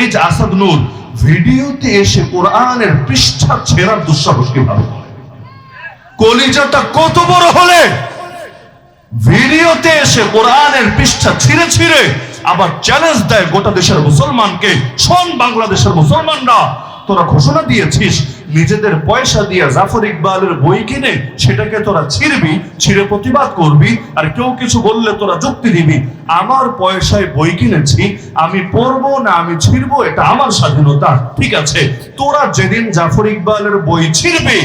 এই যে আসাদ নূর, ভিডিওতে এসে কোরআনের পৃষ্ঠা ছেঁড়ার দুঃসাহস কীভাবে? কলিজাটা কত বড় হলে ভিডিওতে এসে কোরআনের পৃষ্ঠা ছিঁড়ে ছিঁড়ে আবার চ্যালেঞ্জ দেয় গোটা দেশের মুসলমানকে, শোন বাংলাদেশের মুসলমানরা, তোরা ঘোষণা দিয়েছিস নিজেদের পয়সা দিয়ে জাফর ইকবালের বই কিনে সেটাকে তোরা ছিঁড়বি, ছিঁড়ে প্রতিবাদ করবি, আর কেউ কিছু বললে তোরা যুক্তি দিবি। আমার পয়সায় বই কিনেছি, আমি পড়ব না আমি ছিঁড়বো, এটা আমার স্বাধীনতা। ঠিক আছে, তোরা যেদিন জাফর ইকবালের বই ছিঁড়বি,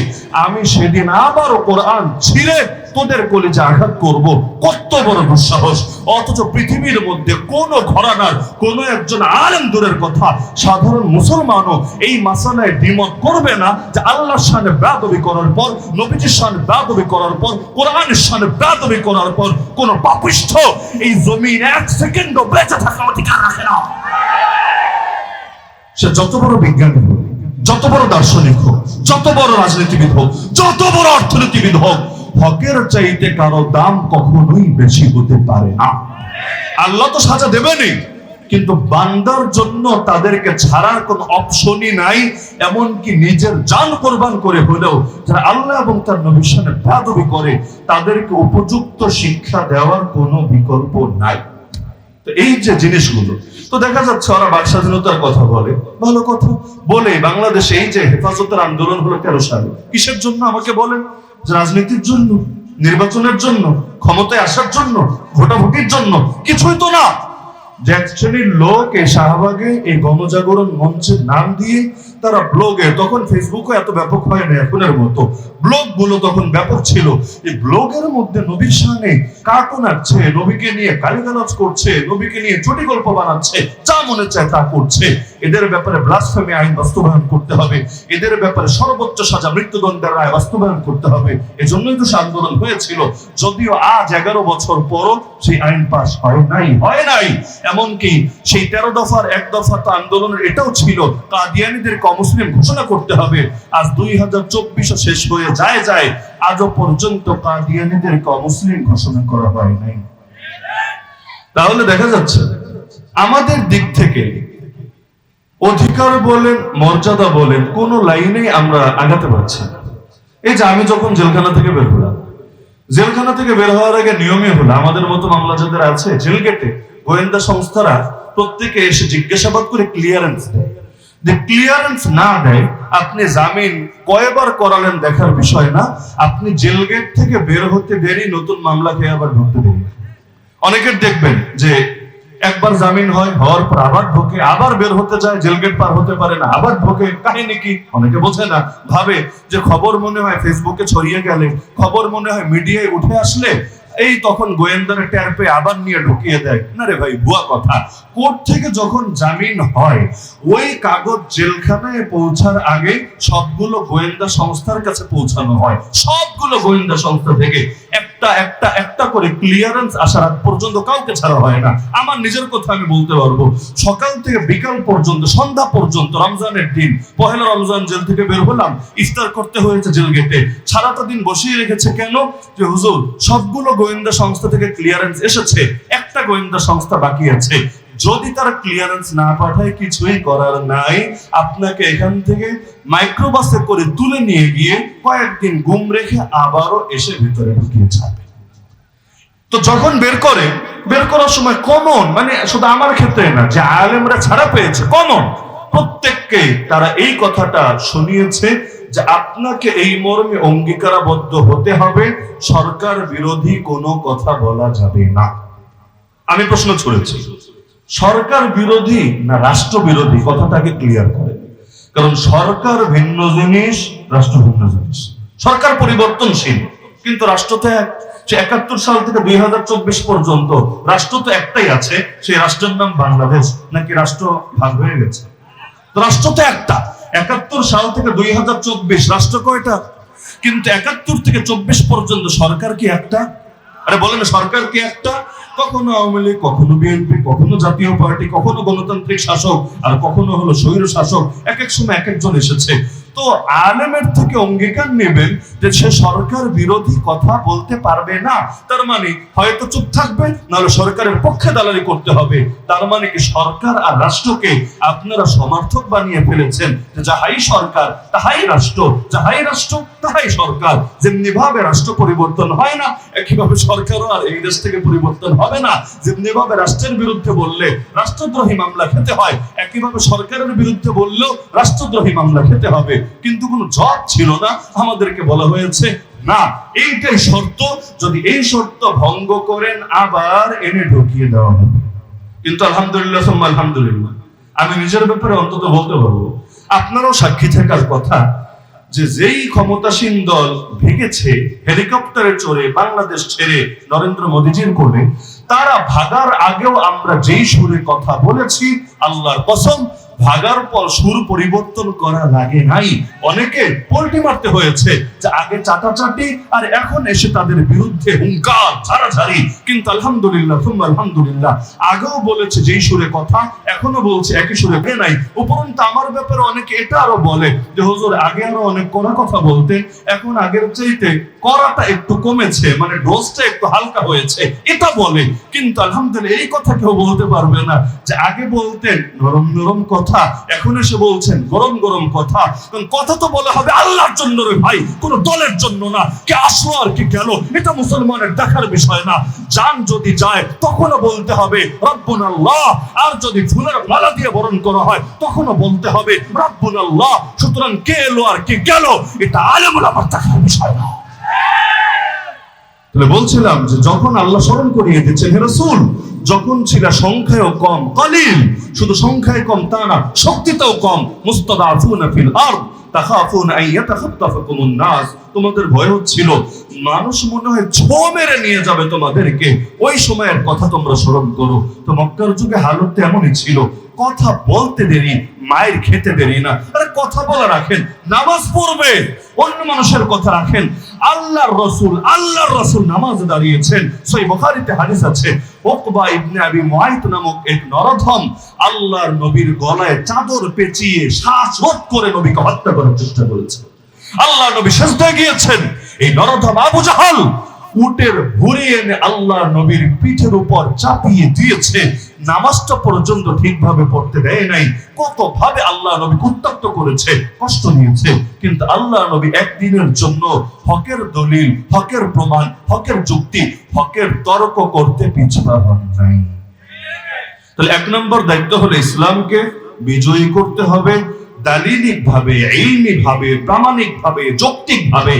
আমি সেদিন আবারও কোরআন ছিঁড়ে তোদের কলেজে আঘাত করব। কত বড় দুঃসাহস। অথচ পৃথিবীর মধ্যে কোন ঘরানার, কোন একজন আলেম দূরের কথা সাধারণ মুসলমানও এই মাসালায় দ্বিমত করবে না যে আল্লাহর সামনে বেয়াদবি করার পর, নবীজির সামনে বেয়াদবি করার পর, কোরআনের সামনে বেয়াদবি করার পর কোন পাপিষ্ঠ এই জমিন এক সেকেন্ডও বেঁচে থাকার অধিকার রাখে না। সে যত বড় বিজ্ঞানী হোক, যত বড় দার্শনিক হোক, যত বড় রাজনীতিবিদ হোক, যত বড় অর্থনীতিবিদ হোক হকের চাইতে কারও দাম কখনোই বেশি হতে পারে না। আল্লাহ তো সাজা দেবেনই, কিন্তু বান্দার জন্য তাদেরকে ছাড়ার কোন অপশনই নাই, এমনকি নিজের জান কোরবান করে হলেও যারা আল্লাহ এবং তার নবীর সামনে করে, তাদেরকে উপযুক্ত শিক্ষা দেওয়ার কোনো বিকল্প নাই। তো এই যে জিনিসগুলো, তো দেখা যাচ্ছে ওরা বাক স্বাধীনতার কথা বলে, ভালো কথা। বলে বাংলাদেশে এই যে হেফাজতের আন্দোলন হলো তেরো সালে? কিসের জন্য আমাকে বলেন? রাজনীতির জন্য, নির্বাচনের জন্য, ক্ষমতায় আসার জন্য, ভোটাভুটির জন্য কিছুই তো না। যে শ্রেণির লোক এই শাহবাগে এই গণজাগরণ মঞ্চের নাম দিয়ে তারা ব্লগে তখন ফেসবুকও এত ব্যাপক হয় না এখনের মতো। ব্লগগুলো তখন ব্যাপক ছিল। এই ব্লগের মধ্যে নবীর সামনে কার্টুন আঁকছে, নবীকে নিয়ে গালিগালাজ করছে, নবীকে নিয়ে চটি গল্প বানাচ্ছে, যা মনে চায় তা করছে। এদের ব্যাপারে ব্লাসফেমি আইন বাস্তবায়ন করতে হবে। এদের ব্যাপারে সর্বোচ্চ সাজা মৃত্যুদণ্ডের রায় বাস্তবায়ন করতে হবে। এজন্যই তো আন্দোলন হয়েছিল। যদিও আজ এগারো বছর পরও সেই আইন পাস হয় নাই হয় নাই। এমনকি সেই তেরো দফার এক দফা তো আন্দোলনের এটাও ছিল কাদিয়ানিদেরকে অমুসলিম ঘোষণা করতে হবে। আজ দুই হাজার চব্বিশও শেষ হয়ে যায় যায়, আজও পর্যন্ত কাদিয়ানিদেরকে অমুসলিম ঘোষণা করা হয় নাই। তাহলে দেখা যাচ্ছে, আমাদের দিক থেকে অধিকার বলেন, মর্যাদা বলেন, কোন লাইনে আমরা আগাতে পারছি এই যে আমি যখন জেলখানা থেকে বের হলাম, জেলখানা থেকে বের হওয়ার আগে নিয়মই হলো, আমাদের মতো মামলা যাদের আছে জেল গেটে গোয়েন্দা সংস্থারা প্রত্যেকে এসে জিজ্ঞাসাবাদ করে ক্লিয়ারেন্স দেয়। যে ক্লিয়ারেন্স না দেয়, আপনি জামিন কয়বার করালেন দেখার বিষয় না, আপনি জেল গেট থেকে বের হতে দেরি, নতুন মামলা খেয়ে আবার ঢুকতে দেরি অনেকের দেখবেন যে একবার জামিন হয়, হওয়ার পর আবার ঢোকে, আবার বের হতে যায় জেল গেট পার হতে পারে না, আবার ঢোকে, কাহিনী কি? অনেকে বোঝে না, ভাবে যে খবর মনে হয় ফেসবুকে ছড়িয়ে গেলে, খবর মনে হয় মিডিয়ায় উঠে আসলে এই তখন গোয়েন্দারা টের পেয়ে আবার নিয়ে ঢুকিয়ে দেয়। না রে ভাই, ভুয়া কথা। কোর্ট থেকে যখন জামিন হয়, ওই কাগজ জেলখানায় পৌঁছার আগে সবগুলো গোয়েন্দা সংস্থার কাছে পৌঁছানো হয়। সবগুলো গোয়েন্দা সংস্থা থেকে। একটা একটা একটা করে ক্লিয়ারেন্স আসার আগ পর্যন্ত কাউকে ছাড়া হয় না। আমার নিজের কথা আমি বলতে পারব। সকাল থেকে বিকাল পর্যন্ত, সন্ধ্যা পর্যন্ত, রমজানের দিন, পহেলা রমজান জেল থেকে বের হলাম, ইফতার করতে হয়েছে জেল গেটে। সারাটা দিন বসিয়ে রেখেছে কেন? যে হুজুর, সবগুলো গোয়েন্দা সংস্থা থেকে ক্লিয়ারেন্স এসেছে, একটা গোয়েন্দা সংস্থা বাকি আছে। যদি তারা ক্লিয়ারেন্স না পাঠায়, কিছুই করার নাই। আপনাকে এখান থেকে মাইক্রোবাসে করে তুলে নিয়ে গিয়ে কয়েকদিন গুম রেখে আবারও এসে ভিতরে ঢুকিয়ে ছাড়বে। তো যখন বের করে, বের করার সময় কমন মানে শুধু আমার ক্ষেত্রে না, যে আলেমরা ছাড়া পেয়েছে কমন প্রত্যেককে তারা এই কথাটা শুনিয়েছে যে আপনাকে এই মর্মে অঙ্গীকারাবদ্ধ হতে হবে, সরকার বিরোধী কোনো কথা বলা যাবে না। আমি প্রশ্ন ছড়েছি। সরকার বিরোধী না রাষ্ট্র বিরোধী? কথাটাকে ক্লিয়ার করে। কারণ সরকার ভিন্ন জিনিস, রাষ্ট্র ভিন্ন জিনিস। সরকার পরিবর্তনশীল, কিন্তু রাষ্ট্র তো এক। একাত্তর সাল থেকে দুই হাজার চব্বিশ পর্যন্ত রাষ্ট্র তো একটাই আছে, সেই রাষ্ট্রের নাম বাংলাদেশ, নাকি রাষ্ট্র ভাগ হয়ে গেছে? রাষ্ট্র তো একটা। একাত্তর সাল থেকে দুই হাজার চব্বিশ, রাষ্ট্র কয়টা? কিন্তু একাত্তর থেকে চব্বিশ পর্যন্ত সরকার কি একটা? আরে বলেন, সরকার কি একটা? কখনো আওয়ামী লীগ, কখনো বিএনপি, কখনো জাতীয় পার্টি, কখনো গণতান্ত্রিক শাসক, আর কখনো হলো স্বৈর শাসক, এক এক সময় এক একজন এসেছে। তো আলেমের থেকে অঙ্গীকার নেবেন যে সে সরকার বিরোধী কথা বলতে পারবে না। তার মানে হয়তো চুপ থাকবে, নাহলে সরকারের পক্ষে দালালি করতে হবে। তার মানে কি সরকার আর রাষ্ট্রকে আপনারা সমর্থক বানিয়ে ফেলেছেন যাহাই সরকার, তাহাই রাষ্ট্র, যাহাই রাষ্ট্র তাহাই সরকার যেমনি ভাবে রাষ্ট্র পরিবর্তন হয় না, একইভাবে সরকারও আর এই দেশ থেকে পরিবর্তন হবে না। যেমনি ভাবে রাষ্ট্রের বিরুদ্ধে বললে রাষ্ট্রদ্রোহী মামলা খেতে হয়, একইভাবে সরকারের বিরুদ্ধে বললেও রাষ্ট্রদ্রোহী মামলা খেতে হবে। কিন্তু কোনো জব ছিল না, আমাদেরকে বলা হয়েছে, না, এইটাই শর্ত, যদি এই শর্ত ভঙ্গ করেন, আবার এনে ঢুকিয়ে দেওয়া হবে। কিন্তু আলহামদুলিল্লাহ, সুম্মা আলহামদুলিল্লাহ। আমি নিজের ব্যাপারে অন্তত বলতে পারব, আপনারও সাক্ষী থাকার কথা যে যেই ক্ষমতাসীন দল ভেঙেছে হেলিকপ্টারে চড়ে বাংলাদেশ ছেড়ে নরেন্দ্র মোদীজির কোলে তারা ভাগার আগেও আমরা যেই সুরে কথা বলেছি, আল্লাহর কসম ভাগার পর সুর পরিবর্তন করা লাগে নাই। অনেকে পোল্টি মারতে হয়েছে যে আগে চাটাচাটি আর এখন এসে তাদের বিরুদ্ধে হুঙ্কার, ঝাড়াঝাড়ি। কিন্তু আলহামদুলিল্লাহ আলহামদুলিল্লাহ। আগেও বলেছে যেই সুরে কথা এখনও বলছে একই সুরে কে নাই। উপরন্ত আমার ব্যাপারে অনেকে এটা আরও বলে যে, হুজুর, আগে আরও অনেক কড়া কথা বলতেন এখন আগের চাইতে কড়াটা একটু কমেছে মানে ডোজটা একটু হালকা হয়েছে। এটা বলে। কিন্তু আলহামদুলিল্লাহ, এই কথা কেউ বলতে পারবে না যে, আগে বলতেন নরম নরম কথা এখন এসে বলছেন, গরম গরম কথা। কথা তো বলা হবে আল্লাহর জন্য রে ভাই, কোন দলের জন্য না। কে আসলো আর কি গেল, এটা মুসলমানের দেখার বিষয় না। জান যদি যায়, তখনও বলতে হবে রব্বুন আল্লাহ আর যদি ফুলের মালা দিয়ে বরণ করা হয়, তখনও বলতে হবে রব্বুন আল্লাহ সুতরাং কে এলো আর কি গেল, এটা আলেমুল আমার দেখার বিষয় না। তাহলে বলছিলাম যে যখন আল্লাহ স্মরণ করিয়ে দিচ্ছেন, হে রাসূল, যখন ছিল সংখ্যায়ও কম, কলিল, শুধু সংখ্যায় কম তা না, শক্তিতেও কম, মুস্তাদাফুনা নাস, তোমাদের ভয় হচ্ছিল, মানুষ মনে হয় ছো মেরে নিয়ে যাবে তোমাদেরকে, ওই সময়ের কথা তোমরা স্মরণ করো। তো মক্কার যুগে হালত এমনই ছিল কথা বলতে দেরি, মায়ের খেতে দেরি না। আরে কথা বলা রাখেন, নামাজ পড়বে, অন্য মানুষের কথা রাখেন। আল্লাহর রসুল আল্লাহর রসুল নামাজ দাঁড়িয়েছেন। সই বুখারীতে হাদিস আছে ওকবা ইবনে আবি মুআইত নামক এক নরধম আল্লাহর নবীর গলায় চাদর পেঁচিয়ে শ্বাসরোধ করে নবীকে হত্যা করার চেষ্টা করেছে। আল্লাহ নবী সেজদায় গিয়েছেন। এই নরধম আবু জাহাল উটের ভুড়ি এনে আল্লাহ নবীর পিঠের উপর চাপিয়ে দিয়েছে। নামাজটা পর্যন্ত ঠিকভাবে পড়তে দেয় নাই। কত ভাবে আল্লাহ নবী উত্তক্ত করেছে, কষ্ট নিয়েছে কিন্তু আল্লাহ নবী একদিনের জন্য হকের দলিল, হকের প্রমাণ, হকের যুক্তি, হকের তর্ক করতে পিছপা হন নাই। তাহলে এক নম্বর দায়িত্ব হলো ইসলামকে বিজয়ী করতে হবে। দালিলিক ভাবে ইলমি ভাবে প্রামাণিক ভাবে যৌক্তিক ভাবে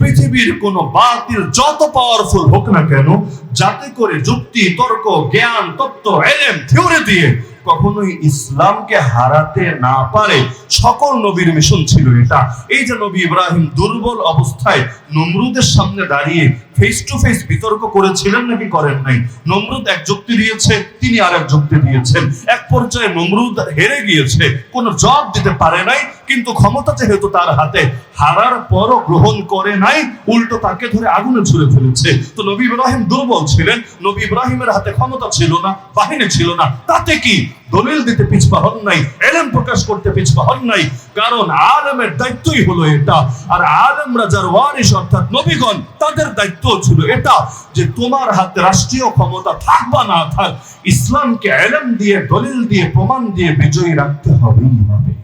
পৃথিবীর কোন বাতিল যত পাওয়ারফুল হোক না কেন, যাতে করে যুক্তি, তর্ক, জ্ঞান, তত্ত্ব এলেম থিওরি দিয়ে কখনোই ইসলামকে হারাতে না পারে সকল নবীর মিশন ছিল এটা। এই যে নবী ইব্রাহিম দুর্বল অবস্থায় নমরুদের সামনে দাঁড়িয়ে ফেস টু ফেস বিতর্ক করেছিলেন নাকি করেন নাই? নমরুদ এক যুক্তি দিয়েছে, তিনি আর এক যুক্তি দিয়েছেন। এক পর্যায়ে নমরুদ হেরে গিয়েছে, কোনো জবাব দিতে পারে নাই, কিন্তু ক্ষমতা যেহেতু তার হাতে, হারার পরও গ্রহণ করে নাই, উল্টো তাকে ধরে আগুনে ছুড়ে ফেলেছে। তো নবী ইব্রাহিম দুর্বল ছিলেন, নবী ইব্রাহিমের হাতে ক্ষমতা ছিল না, বাহিনী ছিল না, তাতে কি? দলিল দিতে পিছপা হন নাই, এলেম প্রকাশ করতে পিছপা হন নাই। কারণ আলেমের দায়িত্বই হলো এটা। আর আলেমরা যার ওয়ারিস অর্থাৎ নবীগণ, তাদের দায়িত্ব ছিল এটা যে তোমার হাতে রাষ্ট্রীয় ক্ষমতা থাক বা না থাক, ইসলামকে এলেম দিয়ে, দলিল দিয়ে, প্রমাণ দিয়ে বিজয়ী রাখতে হবে হবে।